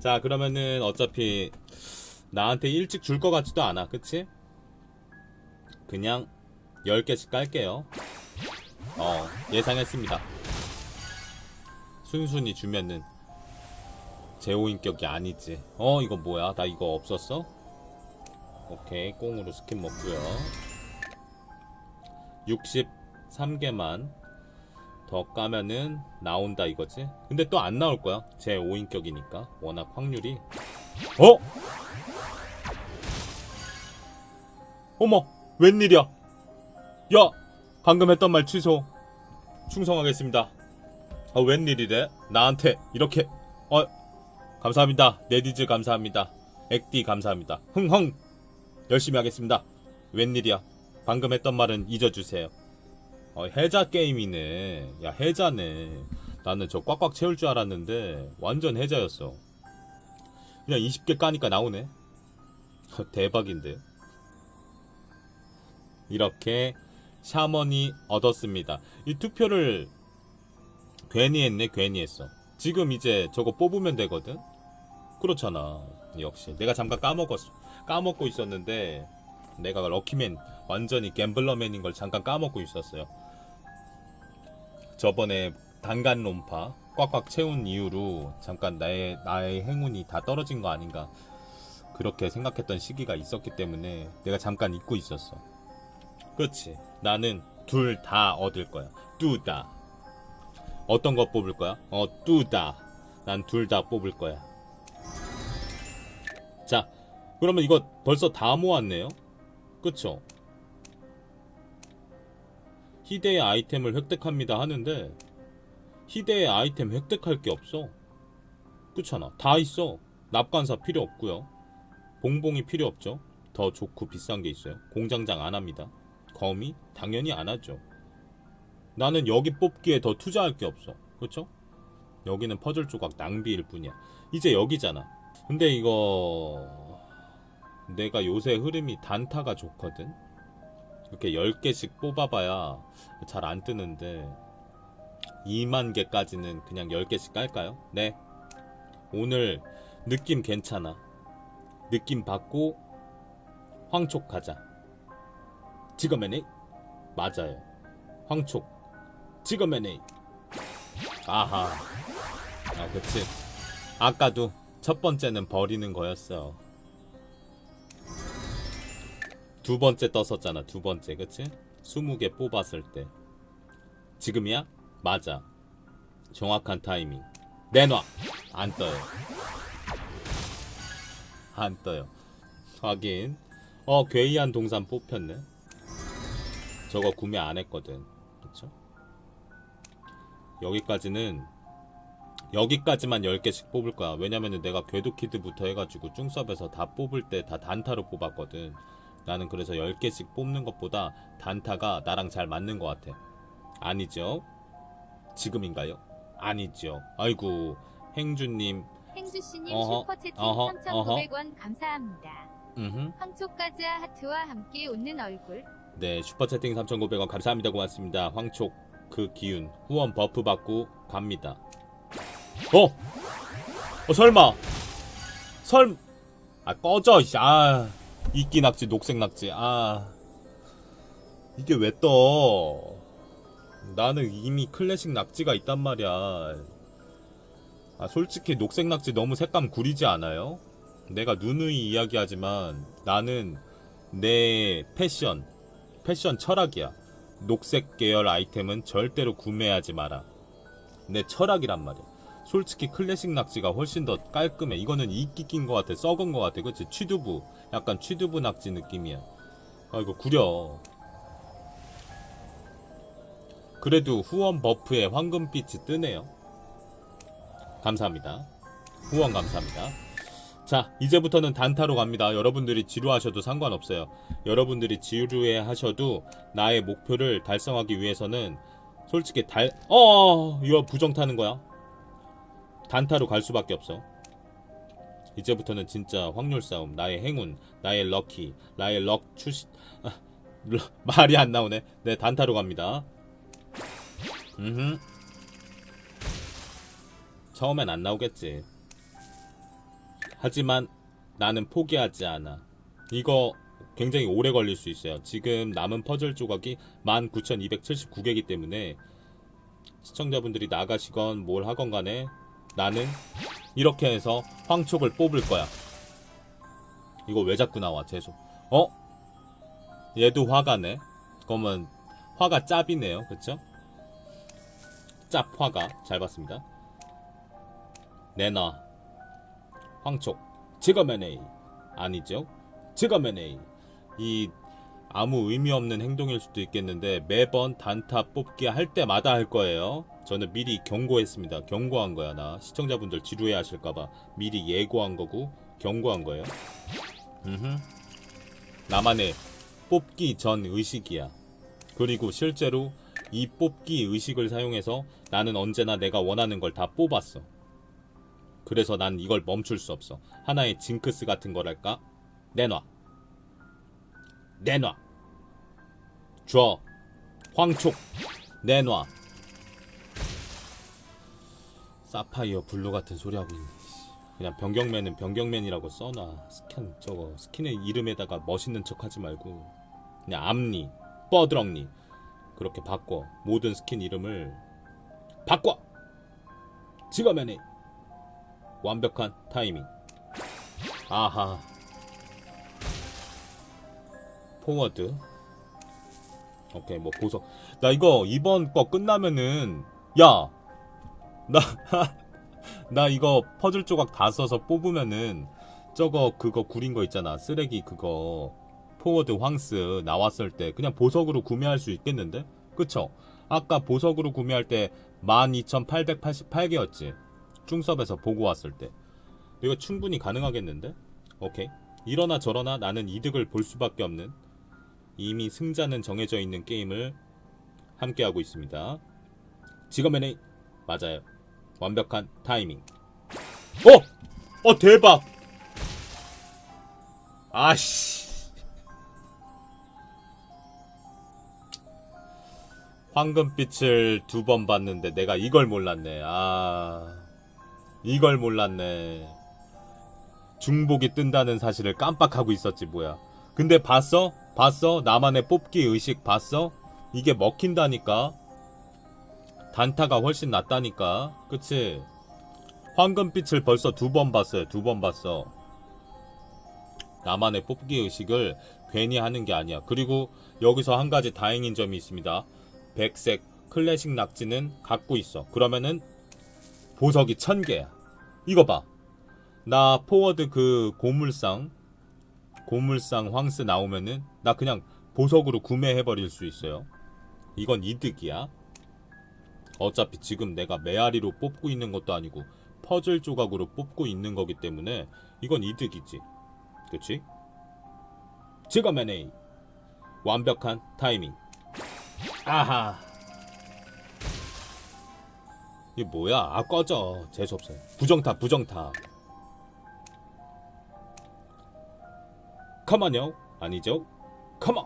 자 그러면은 어차피 나한테 일찍 줄 것 같지도 않아. 그치? 그냥 10개씩 깔게요. 어 예상했습니다. 순순히 주면은 제호인격이 아니지. 어 이거 뭐야? 나 이거 없었어? 오케이 꽁으로 스킨 먹고요. 63개만 더 까면은 나온다 이거지? 근데 또 안 나올 거야. 제 5인격이니까. 워낙 확률이. 어? 어머 웬일이야? 야 방금 했던 말 취소. 충성하겠습니다. 아 웬일이래? 나한테 이렇게. 어 감사합니다. 네디즈 감사합니다. 액디 감사합니다. 흥흥! 열심히 하겠습니다. 웬일이야? 방금 했던 말은 잊어주세요 어, 해자 게임이네. 야 해자네. 나는 저 꽉꽉 채울 줄 알았는데 완전 해자였어. 그냥 20개 까니까 나오네. 어, 대박인데. 이렇게 샤먼이 얻었습니다. 이 투표를 괜히 했네 괜히 했어. 지금 이제 저거 뽑으면 되거든? 그렇잖아. 역시 내가 잠깐 까먹었어. 까먹고 있었는데 내가 럭키맨 완전히 갬블러맨인 걸 잠깐 까먹고 있었어요 저번에 단간 론파 꽉꽉 채운 이후로 잠깐 나의 나의 행운이 다 떨어진 거 아닌가 그렇게 생각했던 시기가 있었기 때문에 내가 잠깐 잊고 있었어. 그렇지. 나는 둘 다 얻을 거야. 뚜다. 어떤 거 뽑을 거야? 어, 뚜다. 난 둘 다 뽑을 거야. 자, 그러면 이거 벌써 다 모았네요. 그쵸? 희대의 아이템을 획득합니다 하는데 희대의 아이템 획득할 게 없어. 그렇잖아. 다 있어. 납관사 필요 없고요. 봉봉이 필요 없죠. 더 좋고 비싼 게 있어요. 공장장 안 합니다. 거미 당연히 안 하죠. 나는 여기 뽑기에 더 투자할 게 없어. 그렇죠? 여기는 퍼즐 조각 낭비일 뿐이야. 이제 여기잖아. 근데 이거 내가 요새 흐름이 단타가 좋거든. 이렇게 10개씩 뽑아봐야 잘 안 뜨는데 2만 개까지는 그냥 10개씩 깔까요? 네. 오늘 느낌 괜찮아. 느낌 받고 황촉 가자. 지금에네 맞아요. 황촉. 지금에네 아하. 아, 그치. 아까도 첫 번째는 버리는 거였어. 두 번째 떴었잖아, 두 번째, 그치? 20개 뽑았을 때. 지금이야? 맞아. 정확한 타이밍. 내놔! 안 떠요. 안 떠요. 확인. 어, 괴이한 동산 뽑혔네. 저거 구매 안 했거든. 그쵸? 여기까지는 여기까지만 10개씩 뽑을 거야. 왜냐면은 내가 궤도키드부터 해가지고 쭝섭에서 다 뽑을 때 다 단타로 뽑았거든. 나는 그래서 10개씩 뽑는 것보다 단타가 나랑 잘 맞는 것 같아. 아니죠? 지금인가요? 아니죠. 아이고, 행주님, 행주씨님 슈퍼채팅 어허, 3,900원 감사합니다. 음흠. 황초가자 하트와 함께 웃는 얼굴. 네, 슈퍼채팅 3,900원 감사합니다. 고맙습니다. 황촉 그 기운 후원 버프 받고 갑니다. 어? 어 설마? 설? 아 꺼져. 이씨. 아 이끼 낙지, 녹색 낙지. 아 이게 왜 떠? 나는 이미 클래식 낙지가 있단 말이야. 아 솔직히 녹색 낙지 너무 색감 구리지 않아요? 내가 누누이 이야기하지만 나는 내 패션 패션 철학이야. 녹색 계열 아이템은 절대로 구매하지 마라. 내 철학이란 말이야. 솔직히 클래식 낙지가 훨씬 더 깔끔해. 이거는 이끼 낀 것 같아. 썩은 것 같아. 그치? 취두부. 약간 취두부 낙지 느낌이야. 아, 이거 구려. 그래도 후원 버프에 황금빛이 뜨네요. 감사합니다. 후원 감사합니다. 자, 이제부터는 단타로 갑니다. 여러분들이 지루하셔도 상관없어요. 여러분들이 지루해 하셔도 나의 목표를 달성하기 위해서는 솔직히 달, 어, 이거 부정 타는 거야. 단타로 갈 수밖에 없어. 이제부터는 진짜 확률 싸움, 나의 행운, 나의 럭키, 나의 럭 추시, 아, 러- 말이 안 나오네. 네, 단타로 갑니다. 음. 처음엔 안 나오겠지. 하지만 나는 포기하지 않아. 이거 굉장히 오래 걸릴 수 있어요. 지금 남은 퍼즐 조각이 19,279개이기 때문에 시청자분들이 나가시건 뭘 하건 간에 나는 이렇게 해서 황촉을 뽑을 거야. 이거 왜 자꾸 나와, 재수. 어? 얘도 화가네. 그러면 화가 짭이네요. 그쵸? 짭 화가. 잘 봤습니다. 내놔. 황촉. 지금은 A. 아니죠? 지금은 A. 이 아무 의미 없는 행동일 수도 있겠는데 매번 단타 뽑기 할 때마다 할 거예요. 저는 미리 경고했습니다. 경고한 거야 나. 시청자분들 지루해 하실까봐 미리 예고한 거고 경고한 거예요. 음흠. 나만의 뽑기 전 의식이야. 그리고 실제로 이 뽑기 의식을 사용해서 나는 언제나 내가 원하는 걸 다 뽑았어. 그래서 난 이걸 멈출 수 없어. 하나의 징크스 같은 거랄까? 내놔. 내놔. 줘. 황촉. 내놔. 사파이어 블루 같은 소리 하고 있네. 씨. 그냥 변경맨은 변경맨이라고 써놔. 스캔 저거 스킨의 이름에다가 멋있는 척 하지 말고 그냥 앞니, 뻐드렁니 그렇게 바꿔. 모든 스킨 이름을 바꿔. 지금면에 완벽한 타이밍. 아하. 포워드. 오케이, 뭐 보석. 나 이거 이번 거 끝나면은 야. 나 나 이거 퍼즐 조각 다 써서 뽑으면은 저거 그거 구린 거 있잖아. 쓰레기 그거 포워드 황스 나왔을 때 그냥 보석으로 구매할 수 있겠는데? 그쵸? 아까 보석으로 구매할 때 12,888개였지. 중섭에서 보고 왔을 때. 이거 충분히 가능하겠는데? 오케이. 이러나 저러나 나는 이득을 볼 수밖에 없는 이미 승자는 정해져 있는 게임을 함께하고 있습니다. 지금에는 맞아요. 완벽한 타이밍. 어! 어 대박! 아씨. 황금빛을 두 번 봤는데 내가 이걸 몰랐네. 아. 이걸 몰랐네. 중복이 뜬다는 사실을 깜빡하고 있었지 뭐야. 근데 봤어? 봤어? 나만의 뽑기 의식 봤어? 이게 먹힌다니까. 단타가 훨씬 낫다니까. 그치? 황금빛을 벌써 두 번 봤어요. 두 번 봤어. 나만의 뽑기 의식을 괜히 하는 게 아니야. 그리고 여기서 한 가지 다행인 점이 있습니다. 백색 클래식 낙지는 갖고 있어. 그러면은 보석이 천 개야. 이거 봐. 나 포워드 그 고물상 고물상 황스 나오면은 나 그냥 보석으로 구매해 버릴 수 있어요. 이건 이득이야. 어차피 지금 내가 메아리로 뽑고 있는 것도 아니고 퍼즐 조각으로 뽑고 있는 거기 때문에 이건 이득이지. 그치? 지금 NA 완벽한 타이밍. 아하. 이게 뭐야? 아 꺼져. 재수없어요. 부정타 부정타. 컴온요? 아니죠? 컴온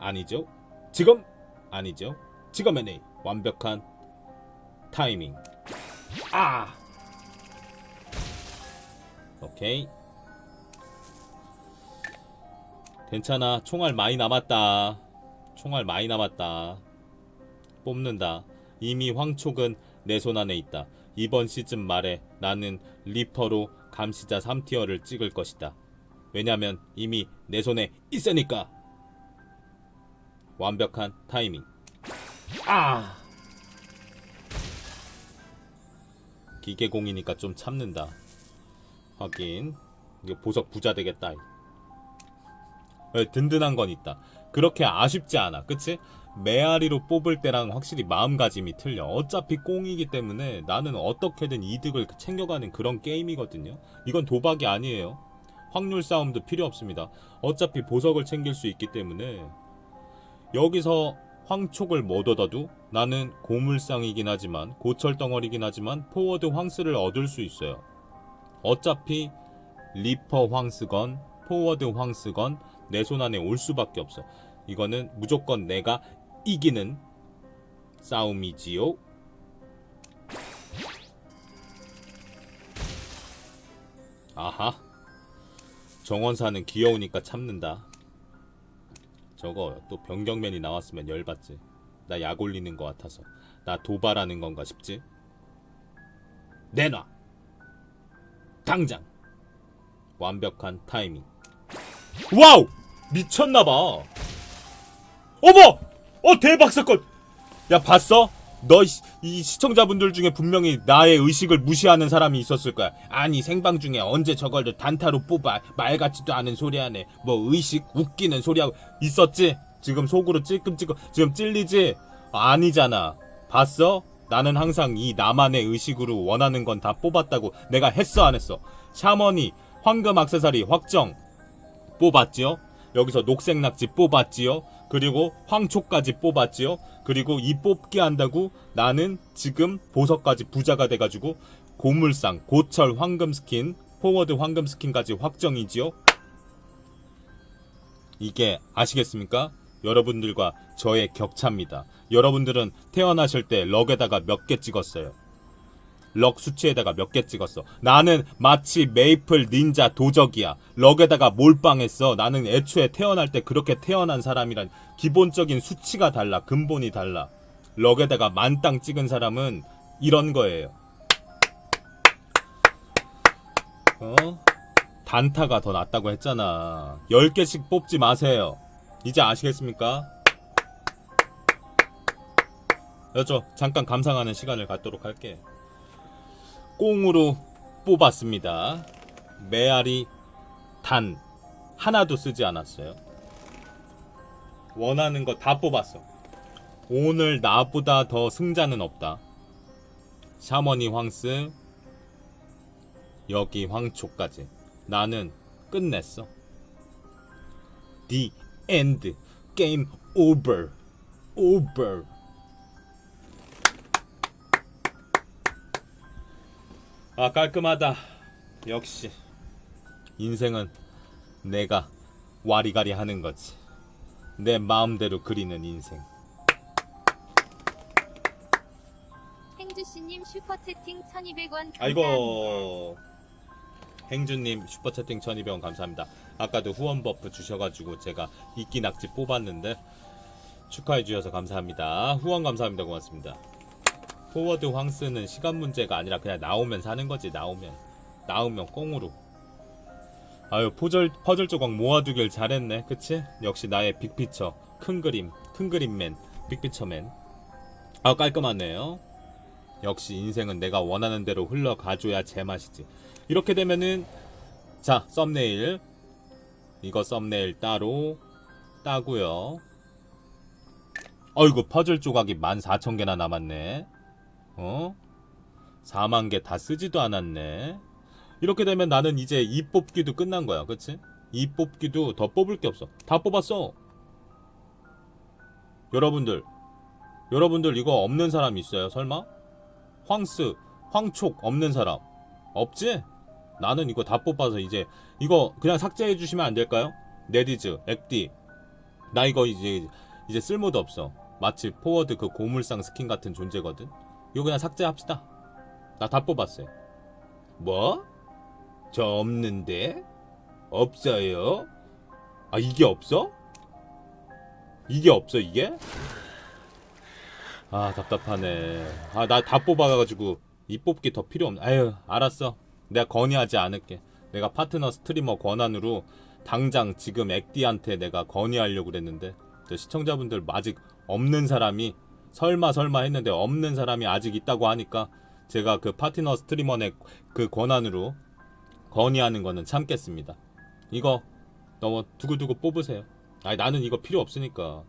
아니죠? 지금? 아니죠? 지금 NA 완벽한 타이밍. 아. 오케이. 괜찮아. 총알 많이 남았다. 총알 많이 남았다. 뽑는다. 이미 황촉은 내 손 안에 있다. 이번 시즌 말에 나는 리퍼로 감시자 3티어를 찍을 것이다. 왜냐면 이미 내 손에 있으니까. 완벽한 타이밍. 아! 기계공이니까 좀 참는다. 하긴 이거 보석 부자 되겠다. 에, 든든한 건 있다. 그렇게 아쉽지 않아. 그치? 메아리로 뽑을 때랑 확실히 마음가짐이 틀려. 어차피 꽁이기 때문에 나는 어떻게든 이득을 챙겨가는 그런 게임이거든요. 이건 도박이 아니에요. 확률 싸움도 필요 없습니다. 어차피 보석을 챙길 수 있기 때문에 여기서 황촉을 못 얻어도 나는 고물상이긴 하지만 고철 덩어리긴 하지만 포워드 황스를 얻을 수 있어요. 어차피 리퍼 황스건 포워드 황스건 내 손 안에 올 수밖에 없어. 이거는 무조건 내가 이기는 싸움이지요. 아하. 정원사는 귀여우니까 참는다. 저거 또 변경맨이 나왔으면 열받지. 나 약 올리는 것 같아서. 나 도발하는 건가 싶지? 내놔! 당장! 완벽한 타이밍. 와우! 미쳤나봐. 어머! 어, 대박 사건! 야, 봤어? 너, 이, 이 시청자분들 중에 분명히 나의 의식을 무시하는 사람이 있었을 거야. 아니, 생방 중에 언제 저걸 단타로 뽑아. 말 같지도 않은 소리 하네. 뭐, 의식, 웃기는 소리하고 있었지? 지금 속으로 찔끔찔끔, 지금 찔리지? 아니잖아. 봤어? 나는 항상 이 나만의 의식으로 원하는 건 다 뽑았다고 내가 했어, 안 했어? 샤머니, 황금 악세사리 확정. 뽑았지요? 여기서 녹색 낙지 뽑았지요? 그리고 황초까지 뽑았지요? 그리고 이 뽑기 한다고 나는 지금 보석까지 부자가 돼가지고 고물상, 고철 황금 스킨, 포워드 황금 스킨까지 확정이지요? 이게 아시겠습니까? 여러분들과 저의 격차입니다. 여러분들은 태어나실 때 럭에다가 몇 개 찍었어요. 럭 수치에다가 몇 개 찍었어. 나는 마치 메이플 닌자 도적이야. 럭에다가 몰빵했어. 나는 애초에 태어날 때 그렇게 태어난 사람이란 기본적인 수치가 달라. 근본이 달라. 럭에다가 만땅 찍은 사람은 이런 거예요. 어? 단타가 더 낫다고 했잖아. 10개씩 뽑지 마세요. 이제 아시겠습니까? 여저 잠깐 감상하는 시간을 갖도록 할게. 꽁으로 뽑았습니다. 메아리 단 하나도 쓰지 않았어요. 원하는 거 다 뽑았어. 오늘 나보다 더 승자는 없다. 샤머니 황스 여기 황초까지 나는 끝냈어. The end. Game over. Over. 아 깔끔하다. 역시 인생은 내가 와리가리 하는 거지. 내 마음대로 그리는 인생. 행주씨님 슈퍼채팅 1200원 감사합니다. 아이고 행주님 슈퍼채팅 1200원 감사합니다. 아까도 후원 버프 주셔가지고 제가 이끼 낙지 뽑았는데 축하해 주셔서 감사합니다. 후원 감사합니다. 고맙습니다. 포워드 황스는 시간 문제가 아니라 그냥 나오면 사는 거지 나오면. 나오면 꽁으로. 아유 퍼즐 퍼즐 조각 모아두길 잘했네. 그치? 역시 나의 빅피처. 큰 그림 큰 그림맨 빅피처맨. 아 깔끔하네요. 역시 인생은 내가 원하는 대로 흘러가줘야 제맛이지. 이렇게 되면은 자 썸네일. 이거 썸네일 따로 따고요. 어이구 퍼즐 조각이 14,000개나 남았네 어? 4만 개 다 쓰지도 않았네. 이렇게 되면 나는 이제 이 뽑기도 끝난 거야. 그치? 이 뽑기도 더 뽑을 게 없어. 다 뽑았어. 여러분들, 여러분들 이거 없는 사람 있어요? 설마? 황스, 황촉 없는 사람. 없지? 나는 이거 다 뽑아서 이제 이거 그냥 삭제해 주시면 안 될까요? 네디즈, 액디. 나 이거 이제 이제 쓸모도 없어. 마치 포워드 그 고물상 스킨 같은 존재거든. 이거 그냥 삭제합시다. 나 다 뽑았어요. 뭐? 저 없는데? 없어요? 아, 이게 없어? 이게 없어, 이게? 아, 답답하네. 아, 나 다 뽑아가지고 이 뽑기 더 필요 없네. 아유, 알았어. 내가 건의하지 않을게. 내가 파트너 스트리머 권한으로 당장 지금 액디한테 내가 건의하려고 그랬는데 저 시청자분들 아직 없는 사람이 설마 설마 했는데 없는 사람이 아직 있다고 하니까 제가 그 파트너 스트리머의 그 권한으로 건의하는 거는 참겠습니다. 이거 너무 두고두고 뽑으세요. 아니 나는 이거 필요 없으니까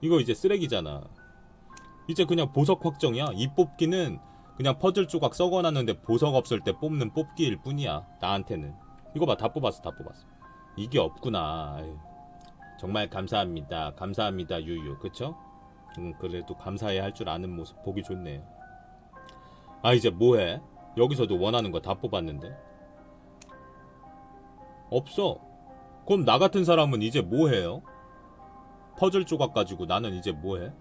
이거 이제 쓰레기잖아. 이제 그냥 보석 확정이야. 이 뽑기는 그냥 퍼즐 조각 썩어놨는데 보석 없을 때 뽑는 뽑기일 뿐이야. 나한테는 이거 봐 다 뽑았어 다 뽑았어. 이게 없구나. 정말 감사합니다. 감사합니다 유유 그쵸? 음, 그래도 감사해야 할 줄 아는 모습 보기 좋네요. 아 이제 뭐해? 여기서도 원하는 거 다 뽑았는데 없어. 그럼 나 같은 사람은 이제 뭐해요? 퍼즐 조각 가지고 나는 이제 뭐해?